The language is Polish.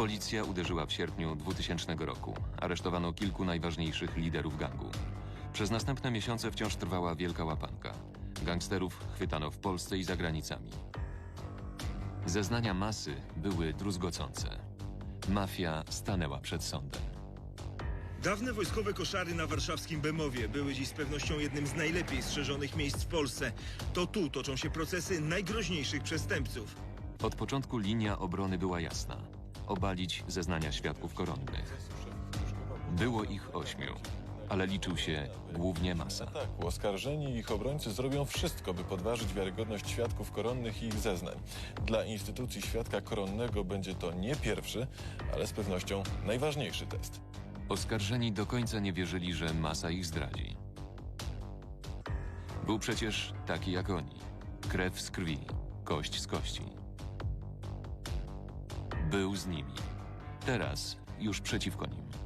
Policja uderzyła w sierpniu 2000 roku. Aresztowano kilku najważniejszych liderów gangu. Przez następne miesiące wciąż trwała wielka łapanka. Gangsterów chwytano w Polsce i za granicami. Zeznania masy były druzgocące. Mafia stanęła przed sądem. Dawne wojskowe koszary na warszawskim Bemowie były dziś z pewnością jednym z najlepiej strzeżonych miejsc w Polsce. To tu toczą się procesy najgroźniejszych przestępców. Od początku linia obrony była jasna. Obalić zeznania świadków koronnych. Było ich ośmiu, ale liczył się głównie masa. Tak, oskarżeni i ich obrońcy zrobią wszystko, by podważyć wiarygodność świadków koronnych i ich zeznań. Dla instytucji świadka koronnego będzie to nie pierwszy, ale z pewnością najważniejszy test. Oskarżeni do końca nie wierzyli, że masa ich zdradzi. Był przecież taki jak oni. Krew z krwi, kość z kości. Był z nimi. Teraz już przeciwko nim.